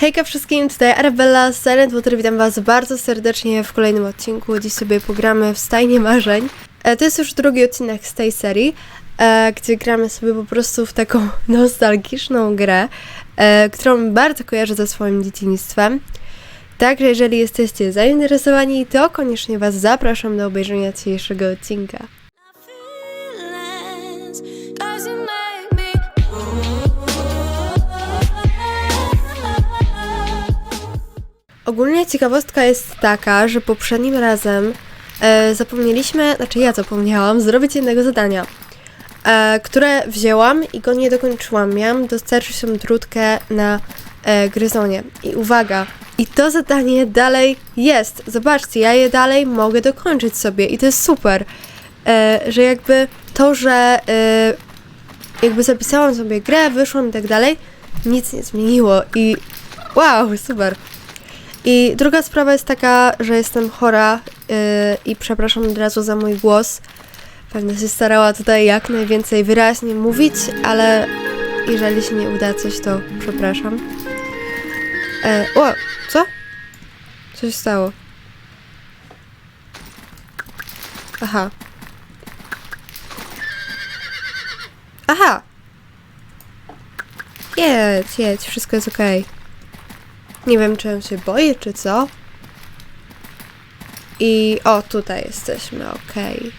Hejka wszystkim, tutaj Arabella z Silent Water, witam was bardzo serdecznie w kolejnym odcinku. Dziś sobie pogramy w Stajnie Marzeń. E, to jest już drugi odcinek z tej serii, e, gdzie gramy sobie po prostu w taką nostalgiczną grę, e, którą bardzo kojarzę ze swoim dzieciństwem. Także jeżeli jesteście zainteresowani, to koniecznie was zapraszam do obejrzenia dzisiejszego odcinka. Ogólnie ciekawostka jest taka, że poprzednim razem e, zapomnieliśmy, znaczy ja zapomniałam, zrobić jednego zadania, e, które wzięłam i go nie dokończyłam. Miałam dostarczyć tą trutkę na e, gryzonie. I uwaga, i to zadanie dalej jest. Zobaczcie, ja je dalej mogę dokończyć sobie i to jest super, e, że jakby to, że e, jakby zapisałam sobie grę, wyszłam i tak dalej, nic nie zmieniło i wow, super. I druga sprawa jest taka, że jestem chora yy, i przepraszam od razu za mój głos. Będę się starała tutaj jak najwięcej wyraźnie mówić, ale jeżeli się nie uda coś, to przepraszam. E, o, co? Co się stało? Aha. Aha! Jedź, jedź, wszystko jest okej. Nie wiem, czy on się boi, czy co. I o, tutaj jesteśmy, okej.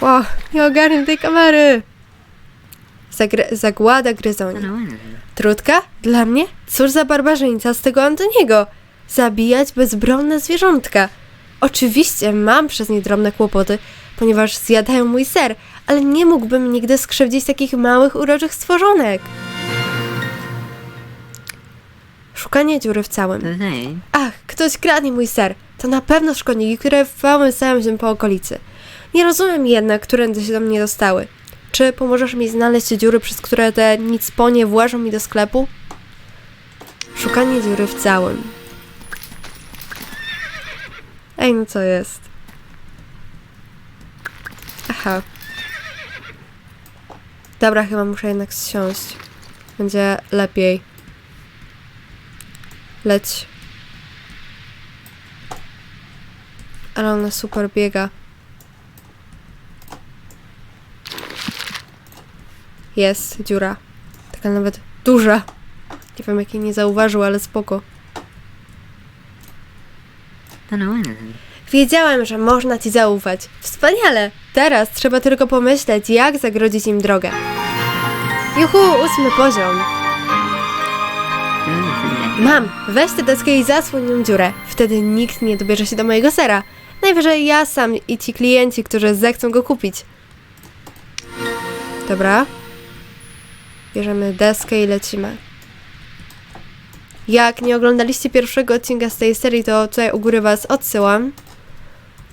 Wow, nie ogarniam tej kamery. Zagłada gryzonia. Trutka? Dla mnie? Cóż za barbarzyńca z tego Antoniego? Zabijać bezbronne zwierzątka. Oczywiście mam przez nie drobne kłopoty, ponieważ zjadają mój ser, ale nie mógłbym nigdy skrzywdzić takich małych, uroczych stworzonek. Szukanie dziury w całym. Hey, Ach, ktoś kradnie mój ser. To na pewno szkodniki, które wałęsają się po okolicy. Nie rozumiem jednak, którędy się do mnie dostały. Czy pomożesz mi znaleźć dziury, przez które te nicponie włażą mi do sklepu? Szukanie dziury w całym. Ej, no co jest? Aha. Dobra, chyba muszę jednak zsiąść. Będzie lepiej. Leć. Ale ona super biega. Jest dziura. Taka nawet duża. Nie wiem, jak jej nie zauważył, ale spoko. Wiedziałem, że można ci zaufać. Wspaniale! Teraz trzeba tylko pomyśleć, jak zagrodzić im drogę. Juhu, ósmy poziom. Mam! Weź tę deskę i zasłoń nią dziurę. Wtedy nikt nie dobierze się do mojego sera. Najwyżej ja sam i ci klienci, którzy zechcą go kupić. Dobra. Bierzemy deskę i lecimy. Jak nie oglądaliście pierwszego odcinka z tej serii, to tutaj u góry was odsyłam.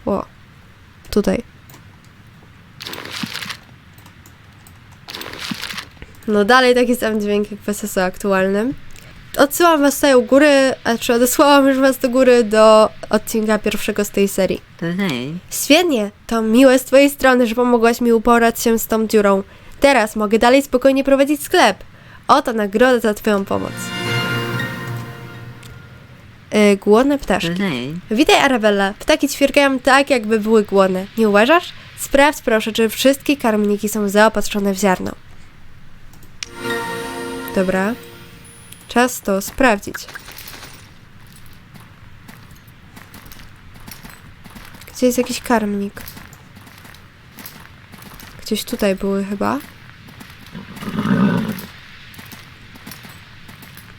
O, tutaj. No dalej taki sam dźwięk jak w SSO aktualnym. Odsyłam was tutaj u góry, a czy odesłałam już was do góry do odcinka pierwszego z tej serii. Hey, Świetnie, to miłe z twojej strony, że pomogłaś mi uporać się z tą dziurą. Teraz mogę dalej spokojnie prowadzić sklep. Oto nagroda za twoją pomoc. Yy, głodne ptaszki. hey, Witaj Arabella. Ptaki ćwierkają tak, jakby były głodne. Nie uważasz? Sprawdź proszę, czy wszystkie karmniki są zaopatrzone w ziarno. Dobra. Czas to sprawdzić. Gdzie jest jakiś karmnik? Gdzieś tutaj były chyba.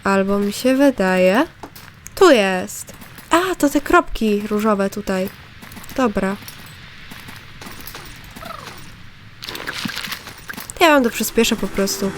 Albo mi się wydaje. Tu jest. A, to te kropki różowe tutaj. Dobra. Ja wam to przyspieszę po prostu.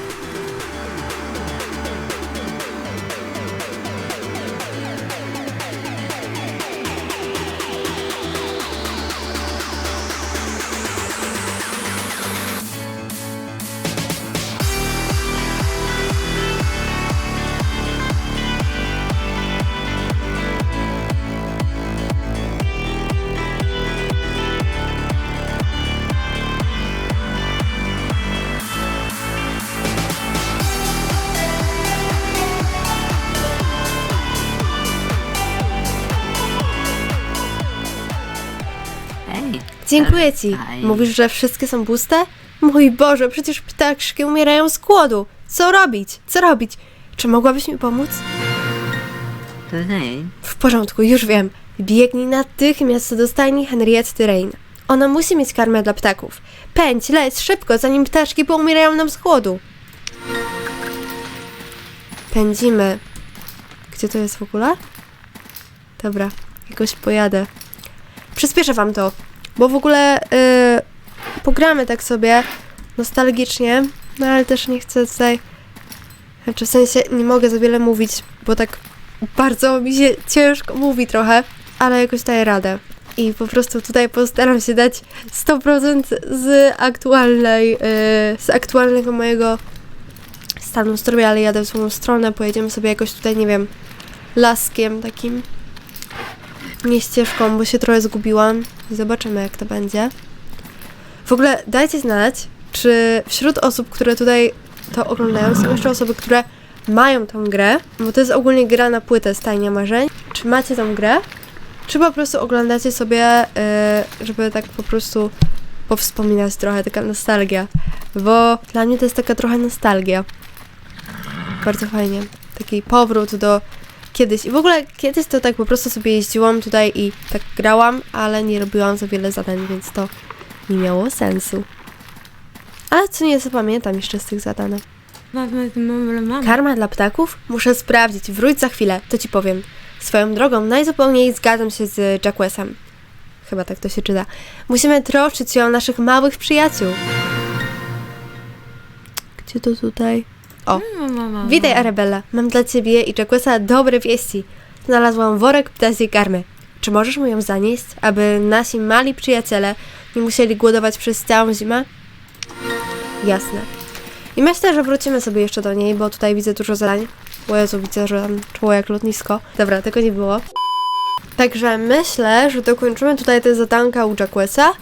Dziękuję ci. Aj. Mówisz, że wszystkie są puste? Mój Boże, przecież ptaszki umierają z głodu. Co robić? Co robić? Czy mogłabyś mi pomóc? W porządku, już wiem. Biegnij natychmiast do stajni Henriette Rain. Ona musi mieć karmę dla ptaków. Pędź, leć, szybko, zanim ptaszki poumierają nam z głodu. Pędzimy. Gdzie to jest w ogóle? Dobra, jakoś pojadę. Przyspieszę wam to, bo w ogóle yy, pogramy tak sobie nostalgicznie, no ale też nie chcę tutaj... Znaczy w sensie nie mogę za wiele mówić, bo tak bardzo mi się ciężko mówi trochę, ale jakoś daję radę. I po prostu tutaj postaram się dać 100% z aktualnej, yy, z aktualnego mojego stanu zdrowia, ale jadę w złą stronę, pojedziemy sobie jakoś tutaj, nie wiem, laskiem takim, nie ścieżką, bo się trochę zgubiłam. Zobaczymy, jak to będzie. W ogóle dajcie znać, czy wśród osób, które tutaj to oglądają, są jeszcze osoby, które mają tą grę, bo to jest ogólnie gra na płytę Stajnia Marzeń. Czy macie tą grę? Czy po prostu oglądacie sobie, yy, żeby tak po prostu powspominać trochę, taka nostalgia. Bo dla mnie to jest taka trochę nostalgia. Bardzo fajnie. Taki powrót do kiedyś. I w ogóle kiedyś to tak po prostu sobie jeździłam tutaj i tak grałam, ale nie robiłam za wiele zadań, więc to nie miało sensu. Ale co nie zapamiętam jeszcze z tych zadanek. Karma dla ptaków? Muszę sprawdzić. Wróć za chwilę, to ci powiem. Swoją drogą, najzupełniej zgadzam się z Jackwesem. Chyba tak to się czyta. Musimy troszczyć się o naszych małych przyjaciół. Gdzie to tutaj? O, witaj Arabella. Mam dla ciebie i Jackwesa dobre wieści. Znalazłam worek ptasiej karmy. Czy możesz mu ją zanieść, aby nasi mali przyjaciele nie musieli głodować przez całą zimę? Jasne. I myślę, że wrócimy sobie jeszcze do niej, bo tutaj widzę dużo zadań. O Jezu, widzę, że tam czoło jak lotnisko. Dobra, tego nie było. Także myślę, że dokończymy tutaj te zadanka u Jackwesa.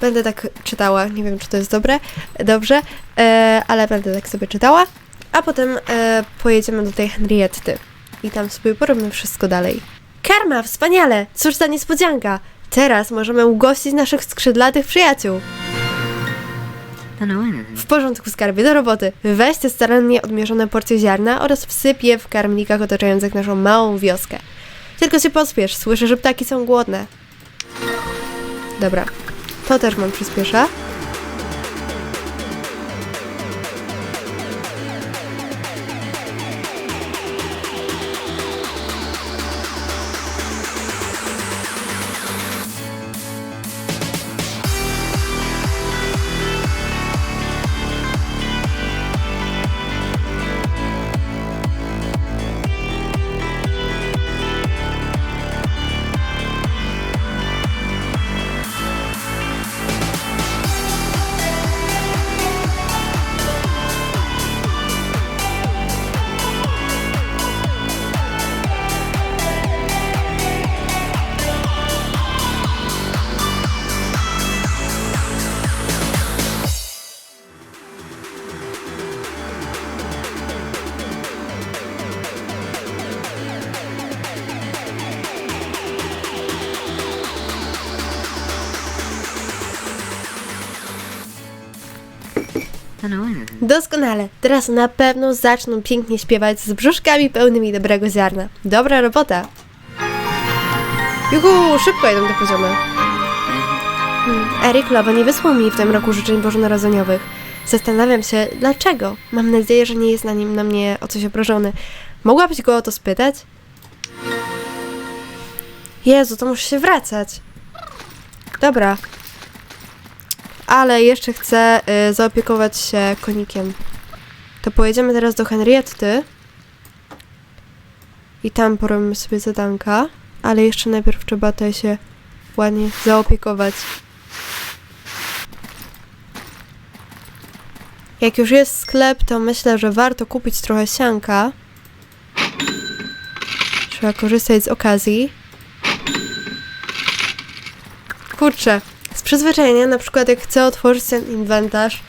Będę tak czytała, nie wiem czy to jest dobre, dobrze, e, ale będę tak sobie czytała. A potem e, pojedziemy do tej Henrietty. I tam sobie porobimy wszystko dalej. Karma, wspaniale! Cóż za niespodzianka! Teraz możemy ugościć naszych skrzydlatych przyjaciół. W porządku, skarbie, do roboty. Weź te starannie odmierzone porcje ziarna oraz wsyp je w karmnikach otaczających naszą małą wioskę. Tylko się pospiesz, słyszę, że ptaki są głodne. Dobra, to też mam przyspiesza. Teraz na pewno zaczną pięknie śpiewać z brzuszkami pełnymi dobrego ziarna. Dobra robota. Juhu, szybko idą te poziomy. Hmm, Erik Lowe nie wysłał mi w tym roku życzeń bożonarodzeniowych. Zastanawiam się, dlaczego. Mam nadzieję, że nie jest na nim na mnie o coś obrażony. Mogłabyś go o to spytać? Jezu, to muszę się wracać. Dobra. Ale jeszcze chcę y, zaopiekować się konikiem. To pojedziemy teraz do Henrietty. I tam porobimy sobie zadanka. Ale jeszcze najpierw trzeba tutaj się ładnie zaopiekować. Jak już jest sklep, to myślę, że warto kupić trochę sianka. Trzeba korzystać z okazji. Kurczę, z przyzwyczajenia, na przykład jak chcę otworzyć ten inwentarz,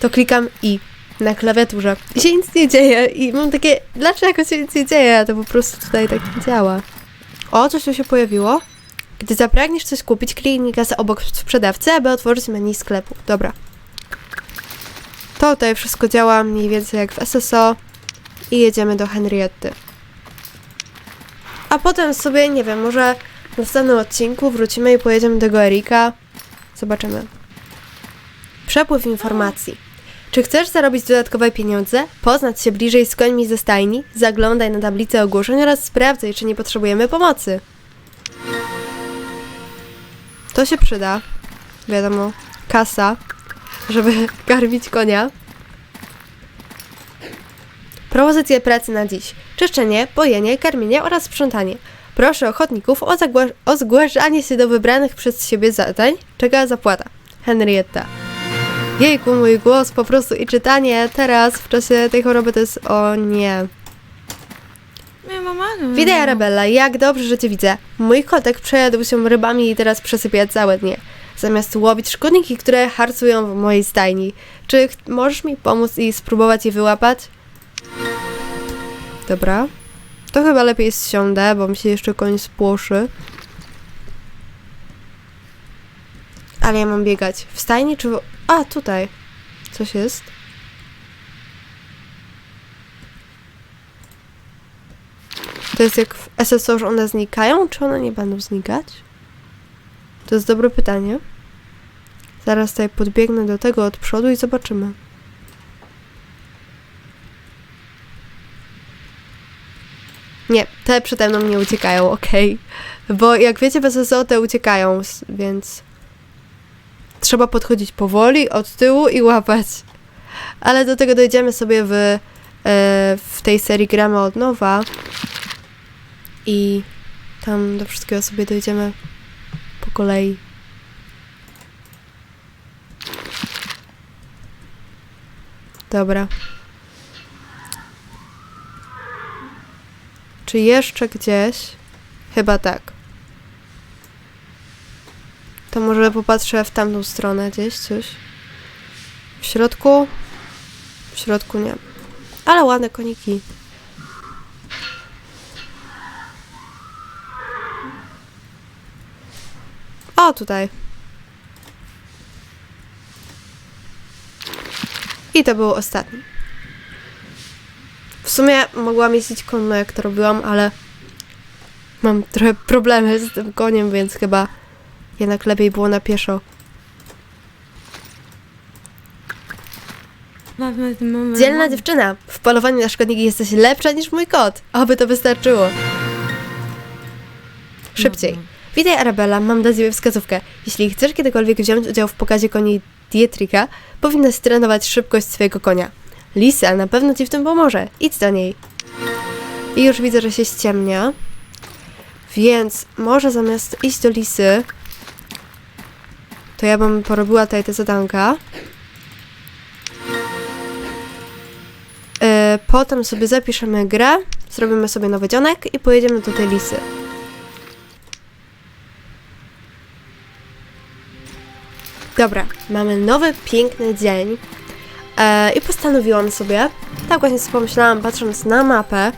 to klikam i na klawiaturze i się nic nie dzieje i mam takie, dlaczego się nic nie dzieje, a to po prostu tutaj tak nie działa. O, coś tu się pojawiło. Gdy zapragniesz coś kupić, kliknij kasę obok sprzedawcy, aby otworzyć menu sklepu. Dobra. To tutaj wszystko działa mniej więcej jak w SSO i jedziemy do Henrietty. A potem sobie, nie wiem, może w następnym odcinku wrócimy i pojedziemy do Erika. Zobaczymy. Przepływ informacji. Czy chcesz zarobić dodatkowe pieniądze? Poznać się bliżej z końmi ze stajni? Zaglądaj na tablicę ogłoszeń oraz sprawdzaj, czy nie potrzebujemy pomocy. To się przyda. Wiadomo, kasa, żeby karmić konia. Propozycje pracy na dziś. Czyszczenie, pojenie, karmienie oraz sprzątanie. Proszę ochotników o, o zgłaszanie się do wybranych przez siebie zadań. Czeka zapłata. Henrietta. Jejku, mój głos po prostu i czytanie teraz w czasie tej choroby to jest o nie. Moja mama? Witaj Arabella, jak dobrze, że cię widzę. Mój kotek przejadł się rybami i teraz przesypia całe dnie. Zamiast łowić szkodniki, które harcują w mojej stajni. Czy możesz mi pomóc i spróbować je wyłapać? Dobra. To chyba lepiej zsiądę, bo mi się jeszcze koń spłoszy. Ale ja mam biegać. W stajni czy w... A, tutaj. Coś jest. To jest jak w SSO, że one znikają, czy one nie będą znikać? To jest dobre pytanie. Zaraz tutaj podbiegnę do tego od przodu i zobaczymy. Nie, te przede mną nie uciekają, okej. Bo jak wiecie, w SSO te uciekają, więc trzeba podchodzić powoli, od tyłu i łapać. Ale do tego dojdziemy sobie w, e, w tej serii gramy od nowa i tam do wszystkiego sobie dojdziemy po kolei. Dobra. Czy jeszcze gdzieś? Chyba tak. To może popatrzę w tamtą stronę gdzieś coś. W środku? W środku nie. Ale ładne koniki. O, tutaj. I to był ostatni. W sumie mogłam jeździć konno, jak to robiłam, ale mam trochę problemy z tym koniem, więc chyba jednak lepiej było na pieszo. Dzielna dziewczyna, w polowaniu na szkodniki jesteś lepsza niż mój kot. Oby to wystarczyło. Szybciej. Witaj Arabella, mam dla Ciebie wskazówkę. Jeśli chcesz kiedykolwiek wziąć udział w pokazie koni Dietrika, powinnaś trenować szybkość swojego konia. Lisa na pewno Ci w tym pomoże. Idź do niej. I już widzę, że się ściemnia. Więc może zamiast iść do Lisy, to ja bym porobiła tutaj te zadanka. E, potem sobie zapiszemy grę, zrobimy sobie nowy dzionek i pojedziemy do tej Lisy. Dobra, mamy nowy, piękny dzień e, i postanowiłam sobie, tak właśnie sobie pomyślałam, patrząc na mapę,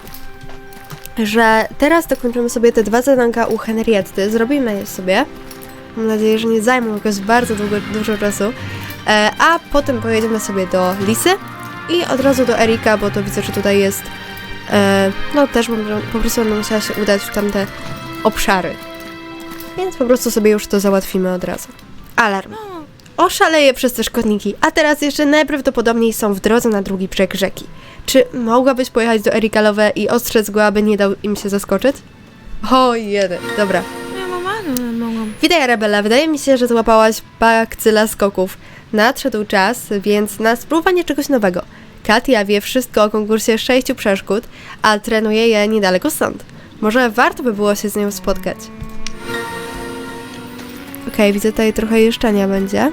że teraz dokończymy sobie te dwa zadanka u Henrietty, zrobimy je sobie. Mam nadzieję, że nie zajmą jakoś bardzo długo, dużo czasu. E, a potem pojedziemy sobie do Lisy i od razu do Erika, bo to widzę, że tutaj jest. E, no też po prostu będę musiała się udać w tamte obszary. Więc po prostu sobie już to załatwimy od razu. Alarm. Oszaleję przez te szkodniki, a teraz jeszcze najprawdopodobniej są w drodze na drugi brzeg rzeki. Czy mogłabyś pojechać do Erikalowe i ostrzec go, aby nie dał im się zaskoczyć? O, jeden. Dobra. Witaj, Arabella. Wydaje mi się, że złapałaś bakcyla skoków. Nadszedł czas, więc na spróbowanie czegoś nowego. Katia wie wszystko o konkursie sześciu przeszkód, a trenuje je niedaleko stąd. Może warto by było się z nią spotkać. Okej, widzę tutaj trochę jeszczenia będzie.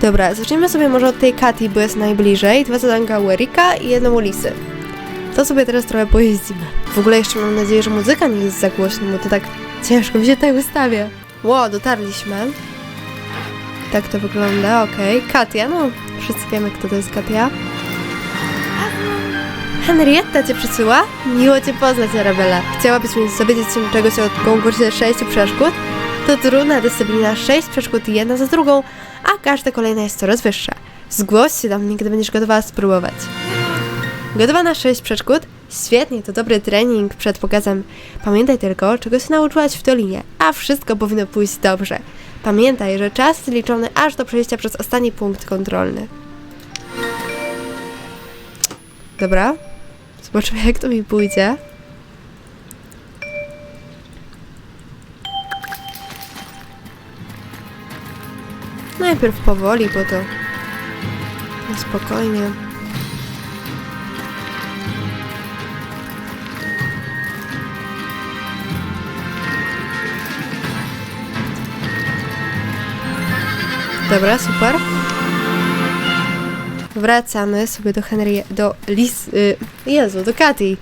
Dobra, zacznijmy sobie może od tej Katii, bo jest najbliżej. Dwa zadanka u i jedno u. To sobie teraz trochę pojeździmy. W ogóle jeszcze mam nadzieję, że muzyka nie jest za głośna, bo to tak ciężko mi się tutaj wystawia. Ło, dotarliśmy. Tak to wygląda, okej. Katia, no wszyscy wiemy, kto to jest Katia. Henrietta cię przysyła? Miło cię poznać, Arabella. Chciałabyś dowiedzieć się czegoś o konkursie sześciu przeszkód? To trudna dyscyplina, sześć przeszkód jedna za drugą, a każda kolejna jest coraz wyższa. Zgłoś się do mnie, gdy będziesz gotowa spróbować. Gotowa na sześć przeszkód? Świetnie, to dobry trening przed pokazem. Pamiętaj tylko, czego się nauczyłaś w Dolinie, a wszystko powinno pójść dobrze. Pamiętaj, że czas liczony aż do przejścia przez ostatni punkt kontrolny. Dobra. Zobaczymy, jak to mi pójdzie. Najpierw powoli, bo to na spokojnie. Dobra, super. Wracamy sobie do Henry, do Lis, y, Jezu, do Katy. I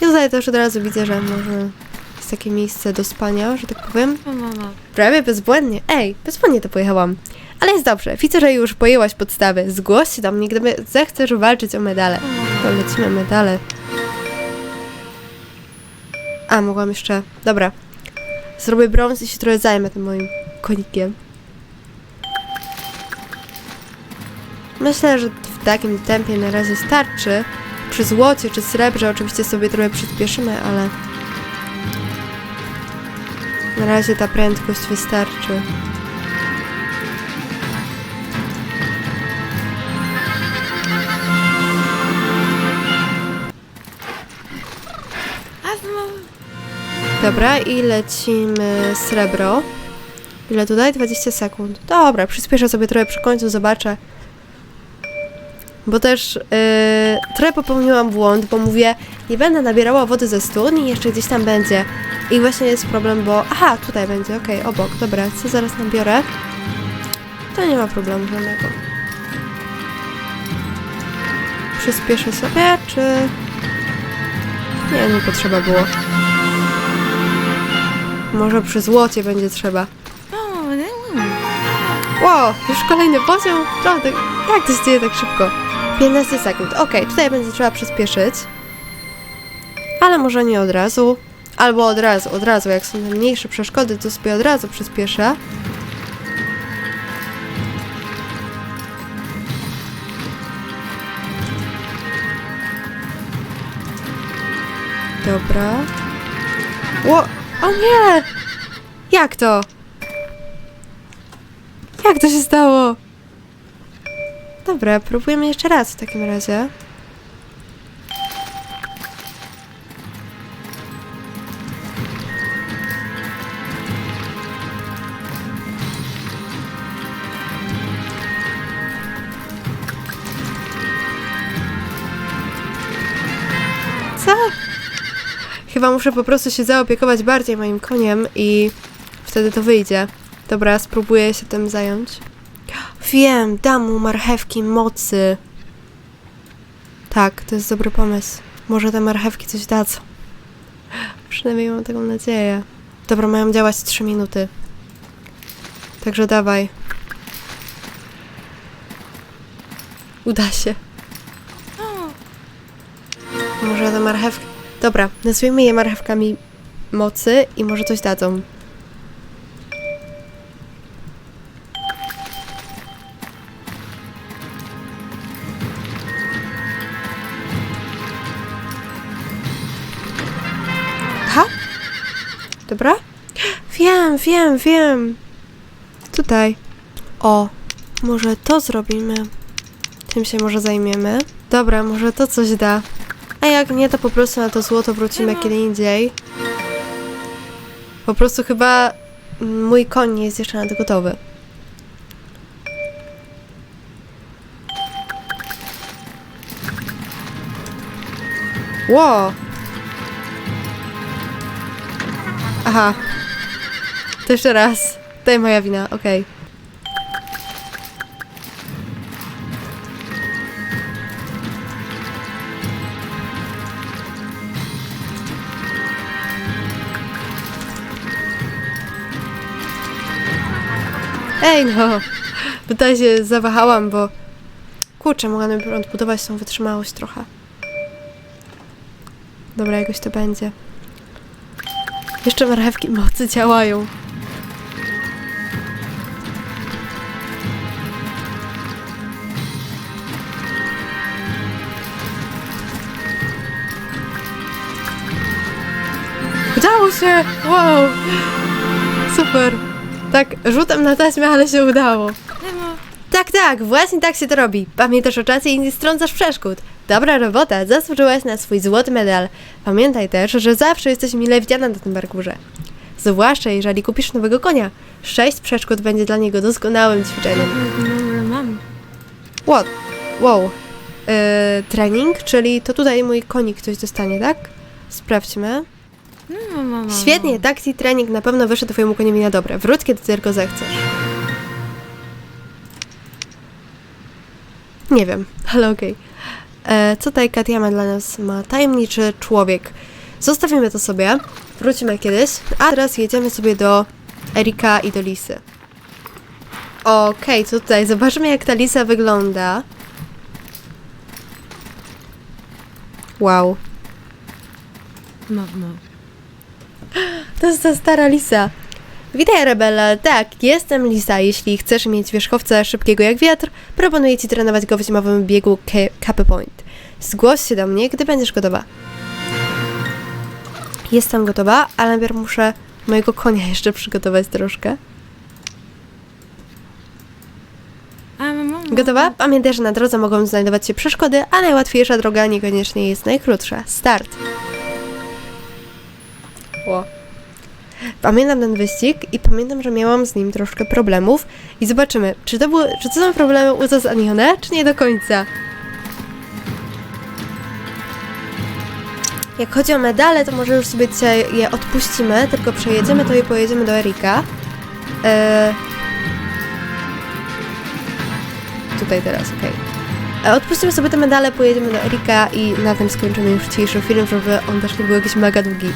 tutaj też od razu widzę, że może jest takie miejsce do spania, że tak powiem. O, mama. Prawie bezbłędnie. Ej, bezbłędnie to pojechałam. Ale jest dobrze. Widzę, że już pojęłaś podstawy. Zgłoś się do mnie, gdyby zechcesz walczyć o medale. To lecimy medale. A, mogłam jeszcze... Dobra. Zrobię brąz i się trochę zajmę tym moim konikiem. Myślę, że w takim tempie na razie starczy. Przy złocie czy srebrze oczywiście sobie trochę przyspieszymy, ale... Na razie ta prędkość wystarczy. Dobra, i lecimy srebro. Ile tutaj? 20 sekund. Dobra, przyspieszę sobie trochę przy końcu, zobaczę. Bo też yy, trochę popełniłam błąd, bo mówię, nie będę nabierała wody ze studni, jeszcze gdzieś tam będzie. I właśnie jest problem, bo... Aha, tutaj będzie, okej, obok. Dobra, co zaraz nabiorę? To nie ma problemu żadnego. Przyspieszę sobie, czy... Nie, nie potrzeba było. Może przy złocie będzie trzeba. Wow, już kolejny poziom? Prawda, jak to się dzieje tak szybko? 15 sekund. Okej, tutaj będzie trzeba przyspieszyć. Ale może nie od razu. Albo od razu, od razu. Jak są te mniejsze przeszkody, to sobie od razu przyspieszę. Dobra. Ło! O nie! Jak to? Jak to się stało? Dobra, próbujemy jeszcze raz w takim razie. Co? Chyba muszę po prostu się zaopiekować bardziej moim koniem i wtedy to wyjdzie. Dobra, spróbuję się tym zająć. Wiem, dam mu marchewki mocy. Tak, to jest dobry pomysł. Może te marchewki coś dadzą. Przynajmniej mam taką nadzieję. Dobra, mają działać 3 minuty. Także dawaj. Uda się. Może te marchewki... Dobra, nazwijmy je marchewkami mocy i może coś dadzą. Dobra. Wiem, wiem, wiem. Tutaj. O, może to zrobimy. Tym się może zajmiemy. Dobra, może to coś da. A jak nie, to po prostu na to złoto wrócimy kiedy indziej. Po prostu chyba mój koń nie jest jeszcze na to gotowy. Ło! Aha. To jeszcze raz. To jest moja wina, okej. Ej no! Tutaj się zawahałam, bo... Kurczę, mogłam odbudować tą wytrzymałość trochę. Dobra, jakoś to będzie. Jeszcze marchewki mocy działają. Udało się! Wow! Super! Tak, rzutem na taśmę, ale się udało. Tak, tak, właśnie tak się to robi. Pamiętasz o czasie i nie strącasz przeszkód. Dobra robota, zasłużyłaś na swój złoty medal. Pamiętaj też, że zawsze jesteś mile widziana na tym parkurze. Zwłaszcza jeżeli kupisz nowego konia. Sześć przeszkód będzie dla niego doskonałym ćwiczeniem. Mam. What? Wow. Yy, trening, czyli to tutaj mój konik coś dostanie, tak? Sprawdźmy. No, mama. Świetnie, taksi trening na pewno wyszedł twojemu koniowi na dobre. Wróć, kiedy tylko zechcesz. Nie wiem, ale okej. E, Co tutaj Katiama dla nas ma? Tajemniczy człowiek. Zostawimy to sobie. Wrócimy kiedyś. A teraz jedziemy sobie do Erika i do Lisy. Okej, to tutaj zobaczymy jak ta Lisa wygląda. Wow. Mamo. To jest ta stara Lisa. Witaj, Rebella. Tak, jestem Lisa. Jeśli chcesz mieć wierzchowca szybkiego jak wiatr, proponuję ci trenować go w zimowym biegu Ca- Cape Point. Zgłoś się do mnie, gdy będziesz gotowa. Jestem gotowa, ale najpierw muszę mojego konia jeszcze przygotować troszkę. Gotowa? Pamiętaj, że na drodze mogą znajdować się przeszkody, a najłatwiejsza droga niekoniecznie jest najkrótsza. Start. Ło. Pamiętam ten wyścig i pamiętam, że miałam z nim troszkę problemów i zobaczymy, czy to, były, czy to są problemy uzasadnione, czy nie do końca. Jak chodzi o medale, to może już sobie je odpuścimy, tylko przejedziemy to i pojedziemy do Erika. Eee, tutaj teraz, okej. E, Odpuścimy sobie te medale, pojedziemy do Erika i na tym skończymy już dzisiejszy film, żeby on też nie był jakiś mega długi.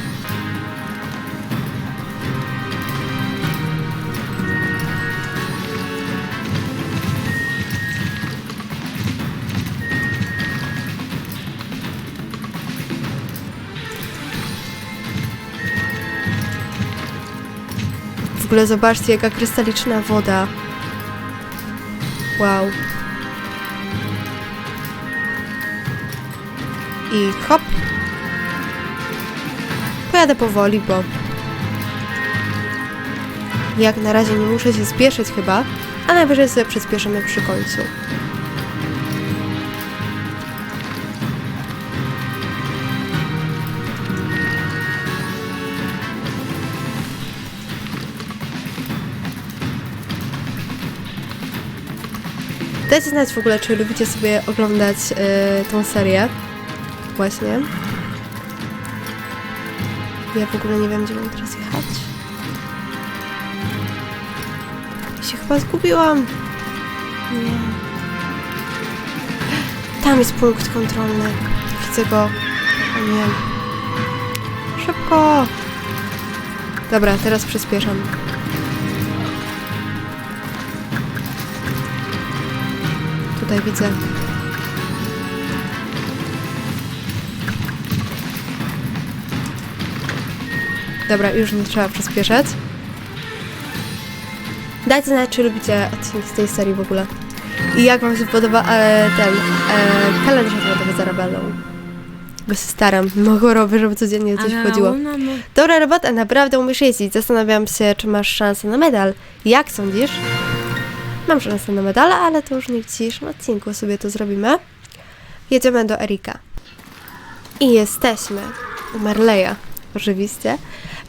Ogóle zobaczcie, jaka krystaliczna woda. Wow. I hop. Pojadę powoli, bo jak na razie nie muszę się spieszyć chyba, a najwyżej sobie przyspieszymy przy końcu. Dajcie znać w ogóle, czy lubicie sobie oglądać y, tą serię. Właśnie. Ja w ogóle nie wiem, gdzie mam teraz jechać. Ja się chyba zgubiłam. Nie. Tam jest punkt kontrolny. Widzę go. O nie. Szybko. Dobra, teraz przyspieszam. Tutaj widzę. Dobra, już nie trzeba przyspieszać. Dajcie znać, czy lubicie odcinki z tej serii w ogóle. I jak wam się podoba e, ten e, kalendarz adwentowy z Arabellą. Bo się staram, mogę robić, żeby codziennie coś wchodziło. mamo. Dobra robota, naprawdę umiesz jeździć. Zastanawiam się, czy masz szansę na medal. Jak sądzisz? Mam szansę na medal, ale to już nie w dzisiejszym odcinku sobie to zrobimy. Jedziemy do Erika. I jesteśmy u Marleya, oczywiście.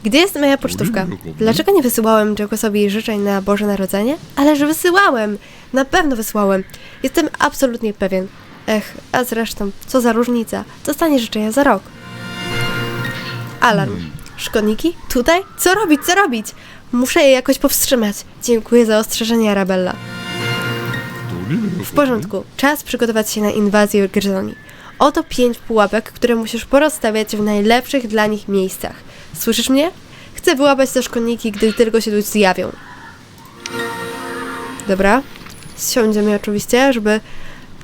Gdzie jest moja pocztówka? Dlaczego nie wysyłałem Jacosowi życzeń na Boże Narodzenie? Ale że wysyłałem! Na pewno wysłałem. Jestem absolutnie pewien. Ech, a zresztą, co za różnica. Dostanie życzenia za rok. Alarm. Szkodniki? Tutaj? Co robić? Co robić? Muszę je jakoś powstrzymać. Dziękuję za ostrzeżenie, Arabella. W porządku. Czas przygotować się na inwazję Gryzoni. Oto pięć pułapek, które musisz porozstawiać w najlepszych dla nich miejscach. Słyszysz mnie? Chcę wyłapać te szkodniki, gdy tylko się tu zjawią. Dobra. Siądziemy oczywiście, żeby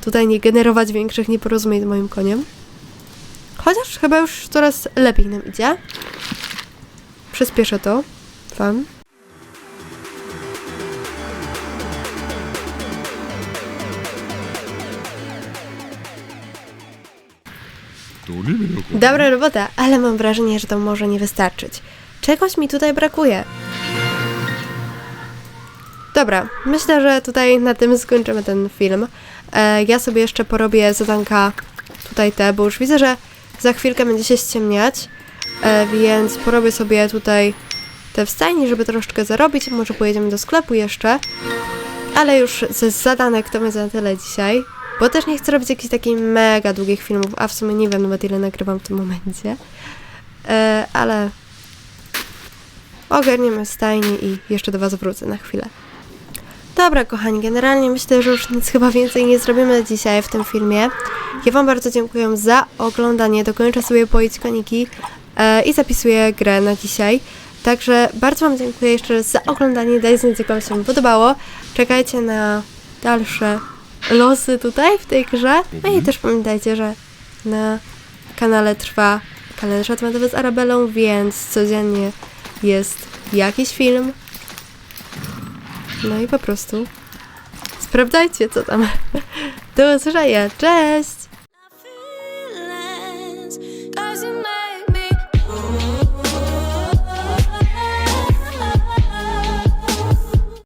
tutaj nie generować większych nieporozumień z moim koniem. Chociaż chyba już coraz lepiej nam idzie. Przyspieszę to wam. Dobra robota, ale mam wrażenie, że to może nie wystarczyć. Czegoś mi tutaj brakuje. Dobra, myślę, że tutaj na tym skończymy ten film. E, ja sobie jeszcze porobię zadanka tutaj te, bo już widzę, że za chwilkę będzie się ściemniać, e, więc porobię sobie tutaj te w stajni, żeby troszeczkę zarobić. Może pojedziemy do sklepu jeszcze. Ale już ze zadanek to będzie na tyle dzisiaj. Bo też nie chcę robić jakichś takich mega długich filmów, a w sumie nie wiem nawet ile nagrywam w tym momencie. E, ale ogarniemy stajnie i jeszcze do Was wrócę na chwilę. Dobra, kochani, generalnie myślę, że już nic chyba więcej nie zrobimy dzisiaj w tym filmie. Ja Wam bardzo dziękuję za oglądanie. Dokończę sobie poić koniki e, i zapisuję grę na dzisiaj. Także bardzo Wam dziękuję jeszcze raz za oglądanie. Dajcie znać, jak Wam się podobało. Czekajcie na dalsze losy tutaj w tej grze. No i też pamiętajcie, że na kanale trwa kalendarz adwentowy z Arabelą, więc codziennie jest jakiś film. No i po prostu sprawdzajcie, co tam. Do usłyszenia. Cześć!